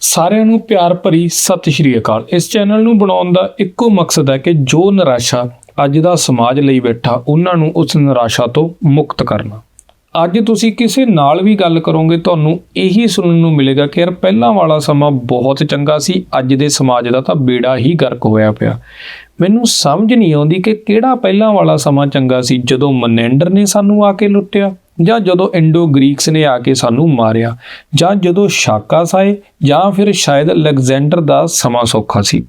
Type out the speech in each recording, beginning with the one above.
ਸਾਰਿਆਂ ਨੂੰ ਪਿਆਰ ਭਰੀ ਸਤਿ ਸ਼੍ਰੀ ਅਕਾਲ। ਇਸ ਚੈਨਲ ਨੂੰ ਬਣਾਉਣ ਦਾ ਇੱਕੋ ਮਕਸਦ ਹੈ ਕਿ ਜੋ ਨਿਰਾਸ਼ਾ ਅੱਜ ਦਾ ਸਮਾਜ ਲਈ ਬੈਠਾ, ਉਹਨਾਂ ਨੂੰ ਉਸ ਨਿਰਾਸ਼ਾ ਤੋਂ ਮੁਕਤ ਕਰਨਾ। ਅੱਜ ਤੁਸੀਂ ਕਿਸੇ ਨਾਲ ਵੀ ਗੱਲ ਕਰੋਗੇ, ਤੁਹਾਨੂੰ ਇਹੀ ਸੁਣਨ ਨੂੰ ਮਿਲੇਗਾ ਕਿ ਯਾਰ ਪਹਿਲਾਂ ਵਾਲਾ ਸਮਾਂ ਬਹੁਤ ਚੰਗਾ ਸੀ, ਅੱਜ ਦੇ ਸਮਾਜ ਦਾ ਤਾਂ ਬੇੜਾ ਹੀ ਗਰਕ ਹੋਇਆ ਪਿਆ। ਮੈਨੂੰ ਸਮਝ ਨਹੀਂ ਆਉਂਦੀ ਕਿ ਕਿਹੜਾ ਪਹਿਲਾਂ ਵਾਲਾ ਸਮਾਂ ਚੰਗਾ ਸੀ, ਜਦੋਂ ਮਨੈਂਡਰ ਨੇ ਸਾਨੂੰ ਆ ਕੇ ਲੁੱਟਿਆ। ਜਾਂ ਜਦੋਂ ਇੰਡੋ ਗ੍ਰੀਕਸ ਨੇ ਆ ਕੇ ਸਾਨੂੰ ਮਾਰਿਆ, ਜਾਂ ਜਦੋਂ ਸ਼ਾਕਾਸ ਆਏ, ਜਾਂ ਫਿਰ ਸ਼ਾਇਦ ਅਲੈਗਜ਼ੈਂਡਰ ਦਾ ਸਮਾਂ ਸੌਖਾ ਸੀ।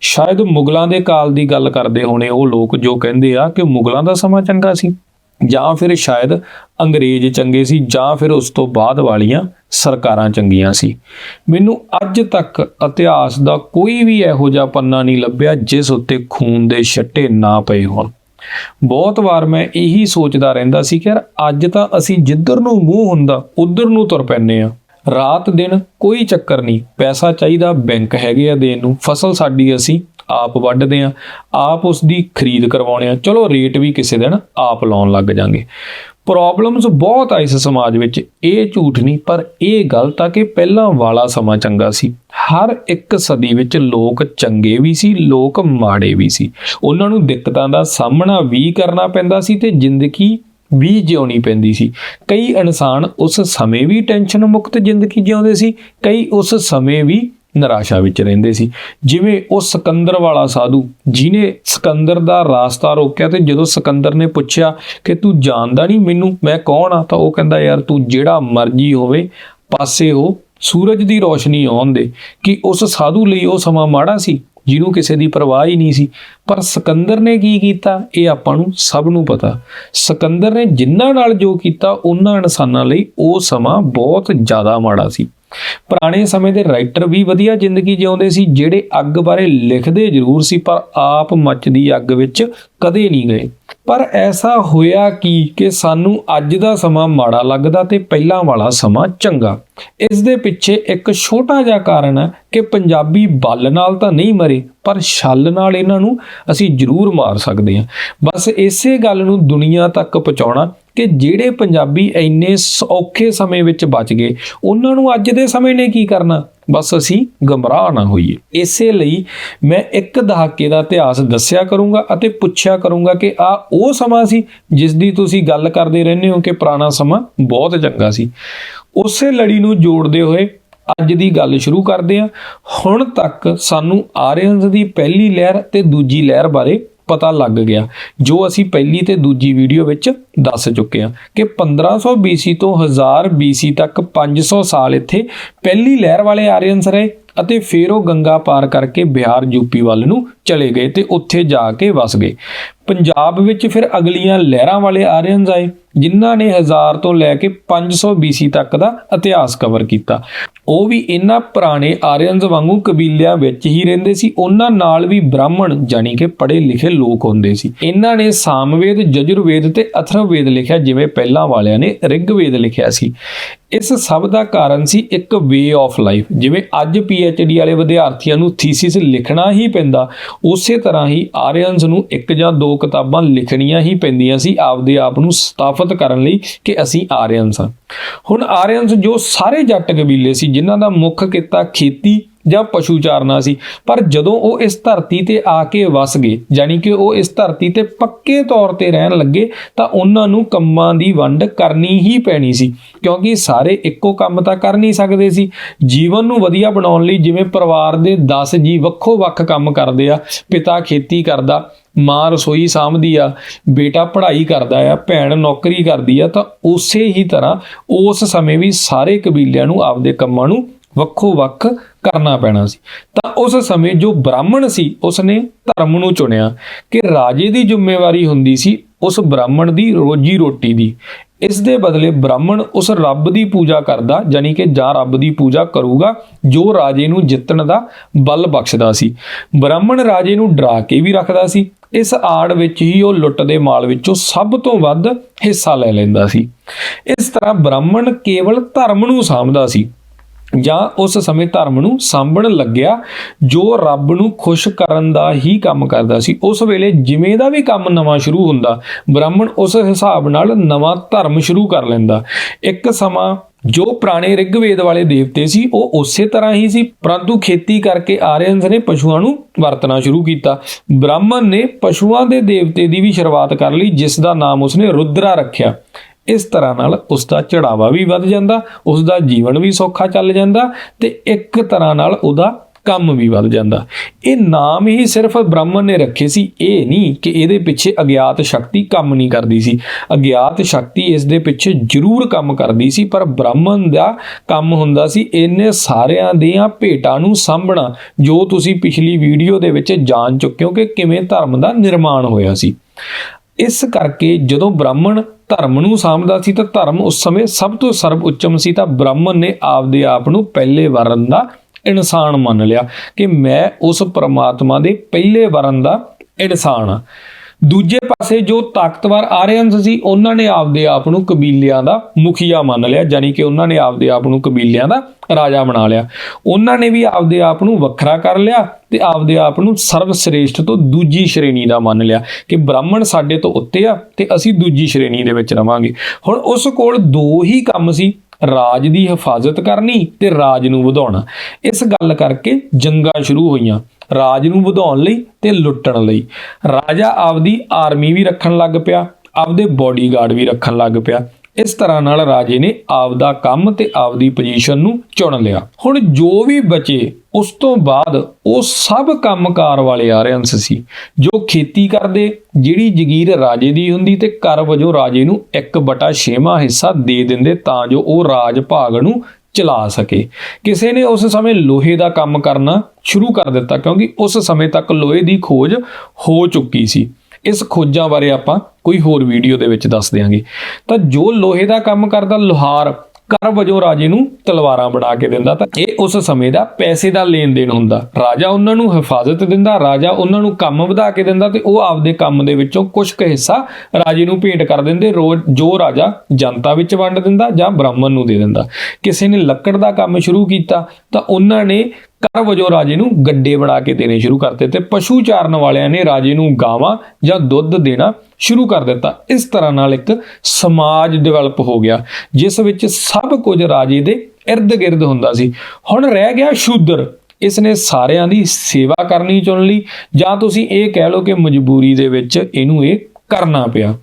ਸ਼ਾਇਦ ਮੁਗਲਾਂ ਦੇ ਕਾਲ ਦੀ ਗੱਲ ਕਰਦੇ ਹੋਣੇ ਉਹ ਲੋਕ ਜੋ ਕਹਿੰਦੇ ਆ ਕਿ ਮੁਗਲਾਂ ਦਾ ਸਮਾਂ ਚੰਗਾ ਸੀ, ਜਾਂ ਫਿਰ ਸ਼ਾਇਦ ਅੰਗਰੇਜ਼ ਚੰਗੇ ਸੀ, ਜਾਂ ਫਿਰ ਉਸ ਤੋਂ ਬਾਅਦ ਵਾਲੀਆਂ ਸਰਕਾਰਾਂ ਚੰਗੀਆਂ ਸੀ। ਮੈਨੂੰ ਅੱਜ ਤੱਕ ਇਤਿਹਾਸ ਦਾ ਕੋਈ ਵੀ ਇਹੋ ਜਿਹਾ ਪੰਨਾ ਨਹੀਂ ਲੱਭਿਆ ਜਿਸ ਉੱਤੇ ਖੂਨ ਦੇ ਛੱਟੇ ਨਾ ਪਏ ਹੋਣ। ਬਹੁਤ ਵਾਰ ਮੈਂ ਇਹੀ ਸੋਚਦਾ ਰਹਿੰਦਾ ਸੀ ਕਿ ਯਾਰ ਅੱਜ ਤਾਂ ਅਸੀਂ ਜਿੱਧਰ ਨੂੰ ਮੂੰਹ ਹੁੰਦਾ, ਉਧਰ ਨੂੰ ਤੁਰ ਪੈਨੇ ਆ ਰਾਤ ਦਿਨ ਕੋਈ ਚੱਕਰ ਨਹੀਂ, ਪੈਸਾ ਚਾਹੀਦਾ ਬੈਂਕ ਹੈਗੇ ਆ ਦੇਣ ਨੂੰ, ਫਸਲ ਸਾਡੀ ਅਸੀਂ ਆਪ ਵੱਢਦੇ ਆ ਆਪ ਉਸ ਦੀ ਖਰੀਦ ਕਰਵਾਉਣੇ ਆ ਚਲੋ ਰੇਟ ਵੀ ਕਿਸੇ ਦਿਨ ਆਪ ਲਾਉਣ ਲੱਗ ਜਾਾਂਗੇ। ਪ੍ਰੋਬਲਮਸ ਬਹੁਤ ਆ ਇਸ ਸਮਾਜ ਵਿੱਚ। ਇਹ ਝੂਠ ਨਹੀਂ, ਪਰ ਇਹ ਗਲਤ ਆ ਕਿ ਪਹਿਲਾਂ ਵਾਲਾ ਸਮਾਂ ਚੰਗਾ ਸੀ। ਹਰ ਇੱਕ ਸਦੀ ਵਿੱਚ ਲੋਕ ਚੰਗੇ ਵੀ ਸੀ, ਲੋਕ ਮਾੜੇ ਵੀ ਸੀ। ਉਹਨਾਂ ਨੂੰ ਦਿੱਕਤਾਂ ਦਾ ਸਾਹਮਣਾ ਵੀ ਕਰਨਾ ਪੈਂਦਾ ਸੀ ਤੇ ਜ਼ਿੰਦਗੀ ਵੀ ਜਿਉਣੀ ਪੈਂਦੀ ਸੀ। ਕਈ ਇਨਸਾਨ ਉਸ ਸਮੇਂ ਵੀ ਟੈਨਸ਼ਨ ਮੁਕਤ ਜ਼ਿੰਦਗੀ ਜਿਉਂਦੇ ਸੀ, ਕਈ ਉਸ ਸਮੇਂ ਵੀ ਨਿਰਾਸ਼ਾ ਵਿੱਚ ਰਹਿੰਦੇ ਸੀ। ਜਿਵੇਂ ਉਹ ਸਿਕੰਦਰ ਵਾਲਾ ਸਾਧੂ ਜਿਨੇ ਸਿਕੰਦਰ ਦਾ ਰਾਸਤਾ ਰੋਕਿਆ ਤੇ ਜਦੋਂ ਸਿਕੰਦਰ ਨੇ ਪੁੱਛਿਆ ਕਿ ਤੂੰ ਜਾਣਦਾ ਨਹੀਂ ਮੈਨੂੰ, ਮੈਂ ਕੌਣ ਆ? ਤਾਂ ਉਹ ਕਹਿੰਦਾ, ਯਾਰ ਤੂੰ ਜਿਹੜਾ ਮਰਜ਼ੀ ਹੋਵੇ, ਪਾਸੇ ਹੋ। ਸੂਰਜ ਦੀ ਰੋਸ਼ਨੀ ਆਉਣ ਦੇ। ਕਿ ਉਸ ਸਾਧੂ ਲਈ ਉਹ ਸਮਾਂ ਮਾੜਾ ਸੀ, ਜਿਹਨੂੰ ਕਿਸੇ ਦੀ ਪਰਵਾਹ ਹੀ ਨਹੀਂ ਸੀ। ਪਰ ਸਿਕੰਦਰ ਨੇ ਕੀ ਕੀਤਾ? ਇਹ ਆਪਾਂ ਨੂੰ ਸਭ ਨੂੰ ਪਤਾ। ਸਿਕੰਦਰ ਨੇ ਜਿਨ੍ਹਾਂ ਨਾਲ ਜੋ ਕੀਤਾ, ਉਹਨਾਂ ਇਨਸਾਨਾਂ ਲਈ ਉਹ ਸਮਾਂ ਬਹੁਤ ਜ਼ਿਆਦਾ ਮਾੜਾ ਸੀ। ਪੁਰਾਣੇ ਸਮੇਂ ਦੇ ਰਾਈਟਰ ਵੀ ਵਧੀਆ ਜ਼ਿੰਦਗੀ ਜਿਉਂਦੇ ਸੀ, ਜਿਹੜੇ ਅੱਗ ਬਾਰੇ ਲਿਖਦੇ ਜ਼ਰੂਰ ਸੀ, ਪਰ ਆਪ ਮੱਚਦੀ ਅੱਗ ਵਿੱਚ ਕਦੇ ਨਹੀਂ ਗਏ। ਪਰ ਐਸਾ ਹੋਇਆ ਕੀ ਕਿ ਸਾਨੂੰ ਅੱਜ ਦਾ ਸਮਾਂ ਮਾੜਾ ਲੱਗਦਾ ਤੇ ਪਹਿਲਾਂ ਵਾਲਾ ਸਮਾਂ ਚੰਗਾ। ਇਸ ਦੇ ਪਿੱਛੇ ਇੱਕ ਛੋਟਾ ਜਿਹਾ ਕਾਰਨ ਹੈ ਕਿ ਪੰਜਾਬੀ ਬਲ ਨਾਲ ਤਾਂ ਨਹੀਂ ਮਰੇ, ਪਰ ਛਲ ਨਾਲ ਇਹਨਾਂ ਨੂੰ ਅਸੀਂ ਜ਼ਰੂਰ ਮਾਰ ਸਕਦੇ ਹਾਂ। ਬਸ ਇਸੇ ਗੱਲ ਨੂੰ ਦੁਨੀਆ ਤੱਕ ਪਹੁੰਚਾਉਣਾ ਕਿ ਜਿਹੜੇ ਪੰਜਾਬੀ ਇੰਨੇ ਔਖੇ ਸਮੇਂ ਵਿੱਚ ਬਚ ਗਏ, ਉਹਨਾਂ ਨੂੰ ਅੱਜ ਦੇ ਸਮੇਂ ਨੇ ਕੀ ਕਰਨਾ? ਬਸ ਅਸੀਂ ਗਮਰਾਹ ਨਾ ਹੋਈਏ। ਇਸੇ ਲਈ ਮੈਂ ਇੱਕ ਦਹਾਕੇ ਦਾ ਇਤਿਹਾਸ ਦੱਸਿਆ ਕਰੂੰਗਾ ਅਤੇ ਪੁੱਛਿਆ ਕਰੂੰਗਾ ਕਿ ਆ ਉਹ ਸਮਾਂ ਸੀ ਜਿਸ ਦੀ ਤੁਸੀਂ ਗੱਲ ਕਰਦੇ ਰਹਿੰਦੇ ਹੋ ਕਿ ਪੁਰਾਣਾ ਸਮਾਂ ਬਹੁਤ ਚੰਗਾ ਸੀ। ਉਸੇ ਲੜੀ ਨੂੰ ਜੋੜਦੇ ਹੋਏ ਅੱਜ ਦੀ ਗੱਲ ਸ਼ੁਰੂ ਕਰਦੇ ਹਾਂ। ਹੁਣ ਤੱਕ ਸਾਨੂੰ ਆਰੀਅਨਸ ਦੀ ਪਹਿਲੀ ਲਹਿਰ ਤੇ ਦੂਜੀ ਲਹਿਰ ਬਾਰੇ ਪਤਾ ਲੱਗ ਗਿਆ, ਜੋ ਅਸੀਂ ਪਹਿਲੀ ਤੇ ਦੂਜੀ ਵੀਡੀਓ ਵਿੱਚ ਦੱਸ ਚੁੱਕੇ ਹਾਂ ਕਿ 1500 BC ਤੋਂ 1000 BC ਤੱਕ 500 ਸਾਲ ਇੱਥੇ ਪਹਿਲੀ ਲਹਿਰ ਵਾਲੇ ਆਰੀਅਨਸ ਰਹੇ ਅਤੇ ਫਿਰ ਉਹ ਗੰਗਾ ਪਾਰ ਕਰਕੇ ਬਿਹਾਰ ਯੂਪੀ ਵੱਲ ਨੂੰ ਚਲੇ ਗਏ ਤੇ ਉੱਥੇ ਜਾ ਕੇ ਵਸ ਗਏ। ਪੰਜਾਬ ਵਿੱਚ ਫਿਰ ਅਗਲੀਆਂ ਲਹਿਰਾਂ ਵਾਲੇ ਆਰੀਅਨਸ ਆਏ ਜਿਨ੍ਹਾਂ ਨੇ 1000 ਤੋਂ ਲੈ ਕੇ 500 BC ਤੱਕ ਦਾ ਇਤਿਹਾਸ ਕਵਰ ਕੀਤਾ। ਉਹ ਵੀ ਇਹਨਾਂ ਪੁਰਾਣੇ ਆਰੀਅਨਸ ਵਾਂਗੂ ਕਬੀਲਿਆਂ ਵਿੱਚ ਹੀ ਰਹਿੰਦੇ ਸੀ। ਉਹਨਾਂ ਨਾਲ ਵੀ ਬ੍ਰਾਹਮਣ ਜਾਨੀ ਕਿ ਪੜ੍ਹੇ ਲਿਖੇ ਲੋਕ ਹੁੰਦੇ ਸੀ। ਇਹਨਾਂ ਨੇ ਸਾਮਵੇਦ, ਜਜੁਰਵੇਦ ਤੇ ਅਥਰਵਵੇਦ ਲਿਖਿਆ, ਜਿਵੇਂ ਪਹਿਲਾਂ ਵਾਲਿਆਂ ਨੇ ਰਿਗਵੇਦ ਲਿਖਿਆ ਸੀ। ਇਸ ਸਭ ਦਾ ਕਾਰਨ ਸੀ ਇੱਕ ਵੇ ਆਫ ਲਾਈਫ ਜਿਵੇਂ ਅੱਜ ਡੀ ਵਾਲੇ ਵਿਦਿਆਰਥੀਆਂ ਨੂੰ ਥੀਸਿਸ ਲਿਖਣਾ ਹੀ ਪੈਂਦਾ। ਉਸੇ ਤਰ੍ਹਾਂ ਹੀ ਆਰੀਅਨਸ ਨੂੰ ਇੱਕ ਜਾਂ ਦੋ ਕਿਤਾਬਾਂ ਲਿਖਣੀਆਂ ਹੀ ਪੈਂਦੀਆਂ ਸੀ, ਆਪਦੇ ਆਪ ਨੂੰ ਸਥਾਪਿਤ ਕਰਨ ਲਈ ਕਿ ਅਸੀਂ ਆਰੀਅਨਸ ਹਾਂ। ਹੁਣ ਆਰੀਅਨਸ ਜੋ ਸਾਰੇ ਜੱਟ ਕਬੀਲੇ ਸੀ, ਜਿਨ੍ਹਾਂ ਦਾ ਮੁੱਖ ਕਿੱਤਾ ਖੇਤੀ ਜਾਂ ਪਸ਼ੂ ਚਾਰਨਾ ਸੀ। ਪਰ ਜਦੋਂ ਉਹ ਇਸ ਧਰਤੀ ਤੇ ਆ ਕੇ ਵਸ ਗਏ ਯਾਨੀ ਕਿ ਉਹ ਇਸ ਧਰਤੀ ਤੇ ਪੱਕੇ ਤੌਰ ਤੇ ਰਹਿਣ ਲੱਗੇ, ਤਾਂ ਉਹਨਾਂ ਨੂੰ ਕੰਮਾਂ ਦੀ ਵੰਡ ਕਰਨੀ ਹੀ ਪੈਣੀ ਸੀ, ਕਿਉਂਕਿ ਸਾਰੇ ਇੱਕੋ ਕੰਮ ਤਾਂ ਕਰ ਨਹੀਂ ਸਕਦੇ ਸੀ। ਜੀਵਨ ਨੂੰ ਵਧੀਆ ਬਣਾਉਣ ਲਈ ਜਿਵੇਂ ਪਰਿਵਾਰ ਦੇ 10 ਜੀ ਵੱਖੋ ਵੱਖ ਕੰਮ ਕਰਦੇ ਆ, ਪਿਤਾ ਖੇਤੀ ਕਰਦਾ, ਮਾਂ ਰਸੋਈ ਸਾਂਭਦੀ ਆ, ਬੇਟਾ ਪੜ੍ਹਾਈ ਕਰਦਾ ਆ, ਭੈਣ ਨੌਕਰੀ ਕਰਦੀ ਆ, ਤਾਂ ਉਸੇ ਹੀ ਤਰ੍ਹਾਂ ਉਸ ਸਮੇਂ ਵੀ ਸਾਰੇ ਕਬੀਲਿਆਂ ਨੂੰ ਆਪਦੇ ਕੰਮਾਂ ਨੂੰ ਵੱਖੋ ਵੱਖ ਕਰਨਾ ਪੈਣਾ ਸੀ। ਤਾਂ ਉਸ ਸਮੇਂ ਜੋ ਬ੍ਰਾਹਮਣ ਸੀ, ਉਸਨੇ ਧਰਮ ਨੂੰ ਚੁਣਿਆ ਕਿ ਰਾਜੇ ਦੀ ਜ਼ਿੰਮੇਵਾਰੀ ਹੁੰਦੀ ਸੀ ਉਸ ਬ੍ਰਾਹਮਣ ਦੀ ਰੋਜੀ ਰੋਟੀ ਦੀ। ਇਸ ਦੇ ਬਦਲੇ ਬ੍ਰਾਹਮਣ ਉਸ ਰੱਬ ਦੀ ਪੂਜਾ ਕਰਦਾ ਜਾਨੀ ਕਿ ਜਾਂ ਰੱਬ ਦੀ ਪੂਜਾ ਕਰੂਗਾ, ਜੋ ਰਾਜੇ ਨੂੰ ਜਿੱਤਣ ਦਾ ਬਲ ਬਖਸ਼ਦਾ ਸੀ। ਬ੍ਰਾਹਮਣ ਰਾਜੇ ਨੂੰ ਡਰਾ ਕੇ ਵੀ ਰੱਖਦਾ ਸੀ। ਇਸ ਆੜ ਵਿੱਚ ਹੀ ਉਹ ਲੁੱਟ ਦੇ ਮਾਲ ਵਿੱਚੋਂ ਸਭ ਤੋਂ ਵੱਧ ਹਿੱਸਾ ਲੈ ਲੈਂਦਾ ਸੀ। ਇਸ ਤਰ੍ਹਾਂ ਬ੍ਰਾਹਮਣ ਕੇਵਲ ਧਰਮ ਨੂੰ ਸਾਂਭਦਾ ਸੀ। ਜਾਂ ਉਸ ਸਮੇਂ ਧਰਮ ਨੂੰ ਸਾਂਭਣ ਲੱਗਿਆ ਜੋ ਰੱਬ ਨੂੰ ਖੁਸ਼ ਕਰਨ ਦਾ ਹੀ ਕੰਮ ਕਰਦਾ ਸੀ। ਉਸ ਵੇਲੇ ਜਿਵੇਂ ਦਾ ਵੀ ਕੰਮ ਨਵਾਂ ਸ਼ੁਰੂ ਹੁੰਦਾ, ਬ੍ਰਾਹਮਣ ਉਸ ਹਿਸਾਬ ਨਾਲ ਨਵਾਂ ਧਰਮ ਸ਼ੁਰੂ ਕਰ ਲੈਂਦਾ। ਇੱਕ ਸਮਾਂ ਜੋ ਪੁਰਾਣੇ ਰਿਗਵੇਦ ਵਾਲੇ ਦੇਵਤੇ ਸੀ, ਉਹ ਉਸੇ ਤਰ੍ਹਾਂ ਹੀ ਸੀ, ਪਰੰਤੂ ਖੇਤੀ ਕਰਕੇ ਆਰੀਅਨਸ ਨੇ ਪਸ਼ੂਆਂ ਨੂੰ ਵਰਤਣਾ ਸ਼ੁਰੂ ਕੀਤਾ। ਬ੍ਰਾਹਮਣ ਨੇ ਪਸ਼ੂਆਂ ਦੇ ਦੇਵਤੇ ਦੀ ਵੀ ਸ਼ੁਰੂਆਤ ਕਰ ਲਈ, ਜਿਸ ਦਾ ਨਾਮ ਉਸਨੇ ਰੁਦਰਾ ਰੱਖਿਆ। ਇਸ ਤਰ੍ਹਾਂ ਨਾਲ ਉਸ ਦਾ ਚੜਾਵਾ ਵੀ ਵੱਧ ਜਾਂਦਾ ਉਸ ਦਾ ਜੀਵਨ ਵੀ ਸੌਖਾ ਚੱਲ ਜਾਂਦਾ ਤੇ ਇੱਕ ਤਰ੍ਹਾਂ ਨਾਲ ਉਹਦਾ ਕੰਮ ਵੀ ਵੱਧ ਜਾਂਦਾ। ਇਹ ਨਾਮ ਹੀ ਸਿਰਫ ਬ੍ਰਾਹਮਣ ਨੇ ਰੱਖੇ ਸੀ, ਇਹ ਨਹੀਂ ਕਿ ਇਹਦੇ ਪਿੱਛੇ ਅਗਿਆਤ ਸ਼ਕਤੀ ਕੰਮ ਨਹੀਂ ਕਰਦੀ ਸੀ। ਅਗਿਆਤ ਸ਼ਕਤੀ ਇਸ ਦੇ ਪਿੱਛੇ ਜ਼ਰੂਰ ਕੰਮ ਕਰਦੀ ਸੀ, ਪਰ ਬ੍ਰਾਹਮਣ ਦਾ ਕੰਮ ਹੁੰਦਾ ਸੀ ਇਹਨੇ ਸਾਰਿਆਂ ਦੀਆਂ ਭੇਟਾਂ ਨੂੰ ਸਾਂਭਣਾ, ਜੋ ਤੁਸੀਂ ਪਿਛਲੀ ਵੀਡੀਓ ਦੇ ਵਿੱਚ ਜਾਣ ਚੁੱਕੇ ਹੋ ਕਿ ਕਿਵੇਂ ਧਰਮ ਦਾ ਨਿਰਮਾਣ ਹੋਇਆ ਸੀ। ਇਸ ਕਰਕੇ ਜਦੋਂ ਬ੍ਰਾਹਮਣ ਧਰਮ ਨੂੰ ਸਾਂਭਦਾ ਸੀ ਤਾਂ ਧਰਮ ਉਸ ਸਮੇਂ ਸਭ ਤੋਂ ਸਰਬ ਉੱਚਮ ਸੀ ਤਾਂ ਬ੍ਰਾਹਮਣ ਨੇ ਆਪਦੇ ਆਪ ਨੂੰ ਪਹਿਲੇ ਵਰਨ ਦਾ ਇਨਸਾਨ ਮੰਨ ਲਿਆ ਕਿ ਮੈਂ ਉਸ ਪਰਮਾਤਮਾ ਦੇ ਪਹਿਲੇ ਵਰਨ ਦਾ ਇਨਸਾਨ ਆ ਦੂਜੇ ਪਾਸੇ ਜੋ ਤਾਕਤਵਰ ਆਰੀਅਨਸ ਸੀ, ਉਹਨਾਂ ਨੇ ਆਪਦੇ ਆਪ ਨੂੰ ਕਬੀਲਿਆਂ ਦਾ ਮੁਖੀਆ ਮੰਨ ਲਿਆ ਜਾਨੀ ਕਿ ਉਹਨਾਂ ਨੇ ਆਪਦੇ ਆਪ ਨੂੰ ਕਬੀਲਿਆਂ ਦਾ ਰਾਜਾ ਬਣਾ ਲਿਆ। ਉਹਨਾਂ ਨੇ ਵੀ ਆਪਦੇ ਆਪ ਨੂੰ ਵੱਖਰਾ ਕਰ ਲਿਆ ਤੇ ਆਪਦੇ ਆਪ ਨੂੰ ਸਰਵ ਸ੍ਰੇਸ਼ਟ ਤੋਂ ਦੂਜੀ ਸ਼੍ਰੇਣੀ ਦਾ ਮੰਨ ਲਿਆ ਕਿ ਬ੍ਰਾਹਮਣ ਸਾਡੇ ਤੋਂ ਉੱਤੇ ਆ ਤੇ ਅਸੀਂ ਦੂਜੀ ਸ਼੍ਰੇਣੀ ਦੇ ਵਿੱਚ ਰਵਾਂਗੇ। ਹੁਣ ਉਸ ਕੋਲ ਦੋ ਹੀ ਕੰਮ ਸੀ ਰਾਜ ਦੀ ਹਿਫਾਜ਼ਤ ਕਰਨੀ ਤੇ ਰਾਜ ਨੂੰ ਵਧਾਉਣਾ। ਇਸ ਗੱਲ ਕਰਕੇ ਜੰਗਾਂ ਸ਼ੁਰੂ ਹੋਈਆਂ। ਰਾਜ ਨੂੰ ਵਧਾਉਣ ਲਈ ਤੇ ਲੁੱਟਣ ਲਈ। ਰਾਜਾ ਆਪਦੀ ਆਰਮੀ ਵੀ ਰੱਖਣ ਲੱਗ ਪਿਆ, ਆਪਦੇ ਬੋਡੀਗਾਰਡ ਵੀ ਰੱਖਣ ਲੱਗ ਪਿਆ। ਇਸ ਤਰ੍ਹਾਂ ਨਾਲ ਰਾਜੇ ਨੇ ਆਪਦਾ ਕੰਮ ਤੇ ਆਪਦੀ ਪੋਜੀਸ਼ਨ ਨੂੰ ਚੁਣ ਲਿਆ। ਹੁਣ ਜੋ ਵੀ ਬਚੇ, ਉਸ ਤੋਂ ਬਾਅਦ ਉਹ ਸਭ ਕੰਮਕਾਰ ਵਾਲੇ ਆਰਿਅਨਸ ਸੀ, ਜੋ ਖੇਤੀ ਕਰਦੇ, ਜਿਹੜੀ ਜ਼ਗੀਰ ਰਾਜੇ ਦੀ ਹੁੰਦੀ ਤੇ ਕਰ ਵਜੋਂ ਰਾਜੇ ਨੂੰ 1/6ਵਾਂ ਹਿੱਸਾ ਦੇ ਦਿੰਦੇ ਤਾਂ ਜੋ ਉਹ ਰਾਜ ਭਾਗ ਨੂੰ ਚਲਾ ਸਕੇ। ਕਿਸੇ ਨੇ ਉਸ ਸਮੇਂ ਲੋਹੇ ਦਾ ਕੰਮ ਕਰਨਾ ਸ਼ੁਰੂ ਕਰ ਦਿੱਤਾ, ਕਿਉਂਕਿ ਉਸ ਸਮੇਂ ਤੱਕ ਲੋਹੇ ਦੀ ਖੋਜ ਹੋ ਚੁੱਕੀ ਸੀ। ਇਸ ਖੋਜਾਂ ਬਾਰੇ ਆਪਾਂ ਕੋਈ ਹੋਰ ਵੀਡੀਓ ਦੇ ਵਿੱਚ ਦੱਸ ਦਿਆਂਗੇ। ਤਾਂ ਜੋ ਲੋਹੇ ਦਾ ਕੰਮ ਕਰਦਾ, ਲੋਹਾਰ ਕਰ ਵਜੋਂ ਰਾਜੇ ਨੂੰ ਤਲਵਾਰਾਂ ਬਣਾ ਕੇ ਦਿੰਦਾ, ਤਾਂ ਇਹ ਉਸ ਸਮੇਂ ਦਾ ਪੈਸੇ ਦਾ ਲੈਣ ਦੇਣ ਹੁੰਦਾ। ਰਾਜਾ ਉਹਨਾਂ ਨੂੰ ਹਿਫਾਜ਼ਤ ਦਿੰਦਾ, ਰਾਜਾ ਉਹਨਾਂ ਨੂੰ ਕੰਮ ਵਧਾ ਕੇ ਦਿੰਦਾ ਤੇ ਉਹ ਆਪਦੇ ਕੰਮ ਦੇ ਵਿੱਚੋਂ ਕੁਝ ਕੁ ਹਿੱਸਾ ਰਾਜੇ ਨੂੰ ਭੇਟ ਕਰ ਦਿੰਦੇ, ਰੋਜ਼ ਜੋ ਰਾਜਾ ਜਨਤਾ ਵਿੱਚ ਵੰਡ ਦਿੰਦਾ ਜਾਂ ਬ੍ਰਾਹਮਣ ਨੂੰ ਦੇ ਦਿੰਦਾ। ਕਿਸੇ ਨੇ ਲੱਕੜ ਦਾ ਕੰਮ ਸ਼ੁਰੂ ਕੀਤਾ, ਤਾਂ ਉਹਨਾਂ ਨੇ ਕਰ ਵਜੋਂ ਰਾਜੇ ਨੂੰ ਗੱਡੇ ਬਣਾ ਕੇ ਦੇਣੇ ਸ਼ੁਰੂ ਕਰ ਦਿੱਤੇ। ਪਸ਼ੂ ਚਾਰਨ ਵਾਲਿਆਂ ਨੇ ਰਾਜੇ ਨੂੰ ਗਾਵਾਂ ਜਾਂ ਦੁੱਧ ਦੇਣਾ ਸ਼ੁਰੂ ਕਰ ਦਿੱਤਾ। ਇਸ ਤਰ੍ਹਾਂ ਨਾਲ ਇੱਕ ਸਮਾਜ ਡਿਵੈਲਪ ਹੋ ਗਿਆ, ਜਿਸ ਵਿੱਚ ਸਭ ਕੁਝ ਰਾਜੇ ਦੇ ird-gird ਹੁੰਦਾ ਸੀ। ਹੁਣ ਰਹਿ ਗਿਆ ਸ਼ੂਦਰ। ਇਸ ਨੇ ਸਾਰਿਆਂ ਦੀ ਸੇਵਾ ਕਰਨੀ ਚੁਣ ਲਈ। ਜਾਂ ਤੁਸੀਂ ਇਹ ਕਹਿ ਲਓ ਕਿ ਮਜਬੂਰੀ ਦੇ ਵਿੱਚ ਇਹਨੂੰ ਇਹ ਕਰਨਾ ਪਿਆ।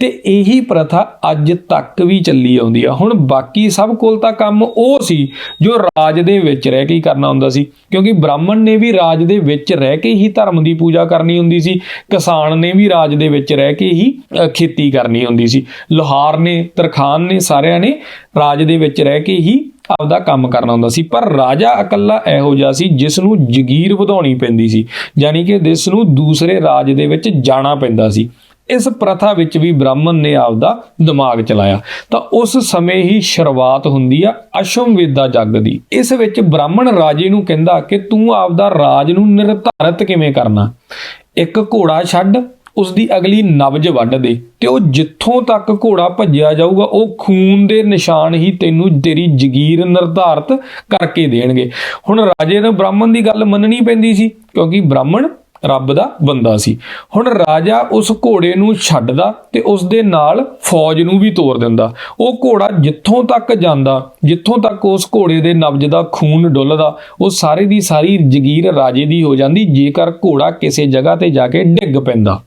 ਤੇ ਇਹੀ ਪ੍ਰਥਾ ਅੱਜ ਤੱਕ ਵੀ ਚੱਲੀ ਆਉਂਦੀ ਆ। ਹੁਣ ਬਾਕੀ ਸਭ ਕੋਲ ਤਾਂ ਕੰਮ ਉਹ ਸੀ ਜੋ ਰਾਜ ਦੇ ਵਿੱਚ ਰਹਿ ਕੇ ਹੀ ਕਰਨਾ ਹੁੰਦਾ ਸੀ। ਕਿਉਂਕਿ ਬ੍ਰਾਹਮਣ ਨੇ ਵੀ ਰਾਜ ਦੇ ਵਿੱਚ ਰਹਿ ਕੇ ਹੀ ਧਰਮ ਦੀ ਪੂਜਾ ਕਰਨੀ ਹੁੰਦੀ ਸੀ। ਕਿਸਾਨ ਨੇ ਵੀ ਰਾਜ ਦੇ ਵਿੱਚ ਰਹਿ ਕੇ ਹੀ ਅ, ਖੇਤੀ ਕਰਨੀ ਹੁੰਦੀ ਸੀ। ਲੋਹਾਰ ਨੇ ਤਰਖਾਨ ਨੇ ਸਾਰਿਆਂ ਨੇ ਰਾਜ ਦੇ ਵਿੱਚ ਰਹਿ ਕੇ ਹੀ ਆਪਦਾ ਕੰਮ ਕਰਨਾ ਹੁੰਦਾ ਸੀ। ਪਰ ਰਾਜਾ ਇਕੱਲਾ ਇਹੋ ਜਿਹਾ ਸੀ ਜਿਸ ਨੂੰ ਜ਼ਗੀਰ ਵਧਾਉਣੀ ਪੈਂਦੀ ਸੀ। ਯਾਨੀ ਕਿ ਜਿਸ ਨੂੰ ਦੂਸਰੇ ਰਾਜ ਦੇ ਵਿੱਚ ਜਾਣਾ ਪੈਂਦਾ ਸੀ। ਇਸ ਪ੍ਰਥਾ ਵਿੱਚ ਵੀ ਬ੍ਰਾਹਮਣ ਨੇ ਆਪਦਾ ਦਿਮਾਗ ਚਲਾਇਆ। ਤਾਂ ਉਸ ਸਮੇਂ ਹੀ ਸ਼ੁਰੂਆਤ ਹੁੰਦੀ ਆ ਅਸ਼ਵਮੇਧਾ ਜੱਗ ਦੀ। ਇਸ ਵਿੱਚ ਬ੍ਰਾਹਮਣ ਰਾਜੇ ਨੂੰ ਕਹਿੰਦਾ ਕਿ ਤੂੰ ਆਪਦਾ ਰਾਜ ਨੂੰ ਨਿਰਧਾਰਤ ਕਿਵੇਂ ਕਰਨਾ? ਇੱਕ ਘੋੜਾ ਛੱਡ ਉਸ ਦੀ ਅਗਲੀ ਨਬਜ ਵੱਢ ਦੇ ਤੇ ਉਹ ਜਿੱਥੋਂ ਤੱਕ ਘੋੜਾ ਭੱਜਿਆ ਜਾਊਗਾ, ਉਹ ਖੂਨ ਦੇ ਨਿਸ਼ਾਨ ਹੀ ਤੈਨੂੰ ਤੇਰੀ ਜ਼ਗੀਰ ਨਿਰਧਾਰਤ ਕਰਕੇ ਦੇਣਗੇ। ਹੁਣ ਰਾਜੇ ਨੂੰ ਬ੍ਰਾਹਮਣ ਦੀ ਗੱਲ ਮੰਨਣੀ ਪੈਂਦੀ ਸੀ, ਕਿਉਂਕਿ ਬ੍ਰਾਹਮਣ ਰੱਬ ਦਾ ਬੰਦਾ ਸੀ। ਹੁਣ ਰਾਜਾ ਉਸ ਘੋੜੇ ਨੂੰ ਛੱਡਦਾ ਤੇ ਉਸ ਦੇ ਨਾਲ ਫੌਜ ਨੂੰ ਵੀ ਤੋਰ ਦਿੰਦਾ। ਉਹ ਘੋੜਾ ਜਿੱਥੋਂ ਤੱਕ ਜਾਂਦਾ, ਜਿੱਥੋਂ ਤੱਕ ਉਸ ਘੋੜੇ ਦੇ ਨਬਜ ਦਾ ਖੂਨ ਡੁੱਲਦਾ, ਉਹ ਸਾਰੇ ਦੀ ਸਾਰੀ ਜ਼ਗੀਰ ਰਾਜੇ ਦੀ ਹੋ ਜਾਂਦੀ, ਜੇਕਰ ਘੋੜਾ ਕਿਸੇ ਜਗ੍ਹਾ ਤੇ ਜਾ ਕੇ ਡਿੱਗ ਪੈਂਦਾ।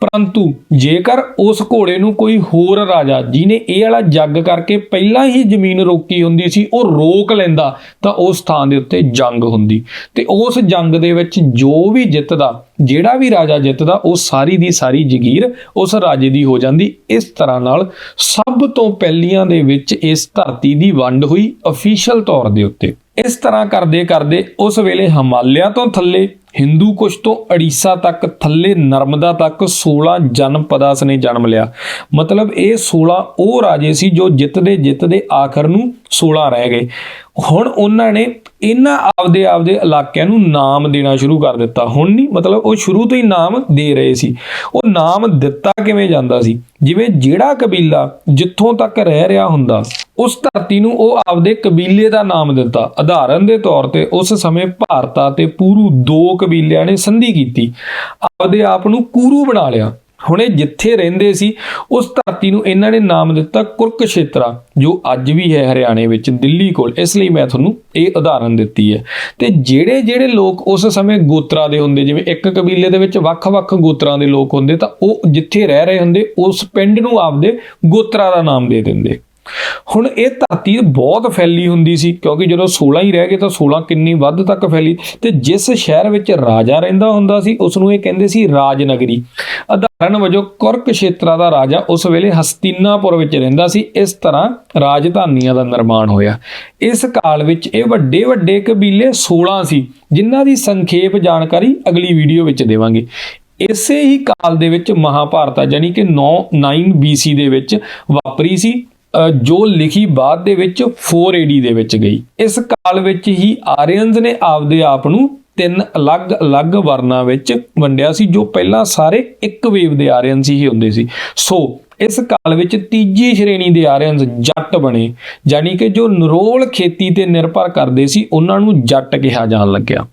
ਪਰੰਤੂ ਜੇਕਰ ਉਸ ਘੋੜੇ ਨੂੰ ਕੋਈ ਹੋਰ ਰਾਜਾ ਜਿਨੇ ਇਹ ਵਾਲਾ ਜੱਗ ਕਰਕੇ ਪਹਿਲਾਂ ਹੀ ਜ਼ਮੀਨ ਰੋਕੀ ਹੁੰਦੀ ਸੀ, ਉਹ ਰੋਕ ਲੈਂਦਾ, ਤਾਂ ਉਸ ਥਾਂ ਦੇ ਉੱਤੇ ਜੰਗ ਹੁੰਦੀ। ਤੇ ਉਸ ਜੰਗ ਦੇ ਵਿੱਚ ਜੋ ਵੀ ਜਿੱਤਦਾ, ਜਿਹੜਾ ਵੀ ਰਾਜਾ ਜਿੱਤਦਾ, ਉਹ ਸਾਰੀ ਦੀ ਸਾਰੀ ਜ਼ਗੀਰ ਉਸ ਰਾਜੇ ਦੀ ਹੋ ਜਾਂਦੀ। ਇਸ ਤਰ੍ਹਾਂ ਨਾਲ ਸਭ ਤੋਂ ਪਹਿਲੀਆਂ ਦੇ ਵਿੱਚ ਇਸ ਧਰਤੀ ਦੀ ਵੰਡ ਹੋਈ ਅਫੀਸ਼ੀਅਲ ਤੌਰ ਦੇ ਉੱਤੇ। ਇਸ ਤਰ੍ਹਾਂ ਕਰਦੇ ਕਰਦੇ ਉਸ ਵੇਲੇ ਹਿਮਾਲਿਆ ਤੋਂ ਥੱਲੇ ਹਿੰਦੂ ਕੁਸ਼ ਤੋਂ ਅੜੀਸਾ ਤੱਕ, ਥੱਲੇ ਨਰਮਦਾ ਤੱਕ 16 ਜਨਪਦਾਸ ਨੇ ਜਨਮ ਲਿਆ। ਮਤਲਬ ਇਹ 16 ਉਹ ਰਾਜੇ ਸੀ ਜੋ ਜਿੱਤਦੇ ਜਿੱਤਦੇ ਆਖਰ ਨੂੰ 16 ਰਹਿ ਗਏ। ਹੁਣ ਉਹਨਾਂ ਨੇ ਇਹਨਾਂ ਆਪਦੇ ਆਪਦੇ ਇਲਾਕਿਆਂ ਨੂੰ ਨਾਮ ਦੇਣਾ ਸ਼ੁਰੂ ਕਰ ਦਿੱਤਾ। ਹੁਣ ਨਹੀਂ, ਮਤਲਬ ਉਹ ਸ਼ੁਰੂ ਤੋਂ ਹੀ ਨਾਮ ਦੇ ਰਹੇ ਸੀ। ਉਹ ਨਾਮ ਦਿੱਤਾ ਕਿਵੇਂ ਜਾਂਦਾ ਸੀ? ਜਿਵੇਂ ਜਿਹੜਾ ਕਬੀਲਾ ਜਿੱਥੋਂ ਤੱਕ ਰਹਿ ਰਿਹਾ ਹੁੰਦਾ, ਉਸ ਧਰਤੀ ਨੂੰ ਉਹ ਆਪਦੇ ਕਬੀਲੇ ਦਾ ਨਾਮ ਦਿੱਤਾ। ਉਦਾਹਰਨ ਦੇ ਤੌਰ ਤੇ ਉਸ ਸਮੇਂ ਭਾਰਤ ਅਤੇ ਪੂਰੂ ਦੋ ਕਬੀਲਿਆਂ ਨੇ ਸੰਧੀ ਕੀਤੀ। ਆਪਦੇ ਆਪ ਨੂੰ ਕੂਰੂ ਬਣਾ ਲਿਆ। ਹੁਣ ਇਹ ਜਿੱਥੇ ਰਹਿੰਦੇ ਸੀ, ਉਸ ਧਰਤੀ ਨੂੰ ਇਹਨਾਂ ਨੇ ਨਾਮ ਦਿੱਤਾ ਕੁਰਕਸ਼ੇਤਰਾ, ਜੋ ਅੱਜ ਵੀ ਹੈ ਹਰਿਆਣੇ ਵਿੱਚ, ਦਿੱਲੀ ਕੋਲ। ਇਸ ਲਈ ਮੈਂ ਤੁਹਾਨੂੰ ਇਹ ਉਦਾਹਰਨ ਦਿੱਤੀ ਹੈ। ਤੇ ਜਿਹੜੇ ਜਿਹੜੇ ਲੋਕ ਉਸ ਸਮੇਂ ਗੋਤਰਾ ਦੇ ਹੁੰਦੇ, ਜਿਵੇਂ ਇੱਕ ਕਬੀਲੇ ਦੇ ਵਿੱਚ ਵੱਖ-ਵੱਖ ਗੋਤਰਾਂ ਦੇ ਲੋਕ ਹੁੰਦੇ, ਤਾਂ ਉਹ ਜਿੱਥੇ ਰਹਿ ਰਹੇ ਹੁੰਦੇ, ਉਸ ਪਿੰਡ ਨੂੰ ਆਪਦੇ ਗੋਤਰਾ ਦਾ ਨਾਮ ਦੇ ਦਿੰਦੇ। ਹੁਣ ਇਹ ਧਰਤੀ ਬਹੁਤ ਫੈਲੀ ਹੁੰਦੀ ਸੀ, ਕਿਉਂਕਿ ਜਦੋਂ 16 ਹੀ ਰਹਿ ਗਏ ਤਾਂ 16 ਕਿੰਨੀ ਵੱਧ ਤੱਕ ਫੈਲੀ। ਤੇ ਜਿਸ ਸ਼ਹਿਰ ਵਿੱਚ ਰਾਜਾ ਰਹਿੰਦਾ ਹੁੰਦਾ ਸੀ, ਉਸ ਨੂੰ ਇਹ ਕਹਿੰਦੇ ਸੀ ਰਾਜਨਗਰੀ। ਉਦਾਹਰਨ ਵਜੋਂ ਕੁਰਕ ਕੁਰਕਸ਼ੇਤਰਾ ਦਾ ਰਾਜਾ ਉਸ ਵੇਲੇ ਹਸਤੀਨਾਪੁਰ ਵਿੱਚ ਰਹਿੰਦਾ ਸੀ, ਇਸ ਤਰ੍ਹਾਂ ਰਾਜਧਾਨੀਆਂ ਦਾ ਨਿਰਮਾਣ ਹੋਇਆ। ਇਸ ਕਾਲ ਵਿੱਚ ਇਹ ਵੱਡੇ ਵੱਡੇ ਕਬੀਲੇ 16 ਸੀ, ਜਿਨ੍ਹਾਂ ਦੀ ਸੰਖੇਪ ਜਾਣਕਾਰੀ ਅਗਲੀ ਵੀਡੀਓ ਵਿੱਚ ਦੇਵਾਂਗੇ। ਇਸੇ ਹੀ ਕਾਲ ਦੇ ਵਿੱਚ ਮਹਾਭਾਰਤ ਆ ਜਾਨੀ ਕਿ 9 9 BC ਦੇ ਵਿੱਚ ਵਾਪਰੀ ਸੀ। ਜੋ ਲਿਖੀ ਬਾਅਦ ਦੇ ਵਿੱਚ 4 AD ਦੇ ਵਿੱਚ ਗਈ। ਇਸ ਕਾਲ ਵਿੱਚ ਹੀ ਆਰੀਅਨਸ ਨੇ ਆਪਦੇ ਆਪ ਨੂੰ ਤਿੰਨ ਅਲੱਗ-ਅਲੱਗ ਵਰਨਾਂ ਵਿੱਚ ਵੰਡਿਆ ਸੀ, ਜੋ ਪਹਿਲਾਂ ਸਾਰੇ ਇੱਕ ਵੇਵ ਦੇ ਆਰੀਅਨਸ ਹੀ ਹੁੰਦੇ ਸੀ। ਸੋ, ਇਸ ਕਾਲ ਵਿੱਚ ਤੀਜੀ ਸ਼੍ਰੇਣੀ ਦੇ ਆਰੀਅਨਸ ਜੱਟ ਬਣੇ ਜਾਨੀ ਕਿ ਜੋ ਨਰੋਲ ਖੇਤੀ ਤੇ ਨਿਰਭਰ ਕਰਦੇ ਸੀ, ਉਹਨਾਂ ਨੂੰ ਜੱਟ ਕਿਹਾ ਜਾਣ ਲੱਗਿਆ।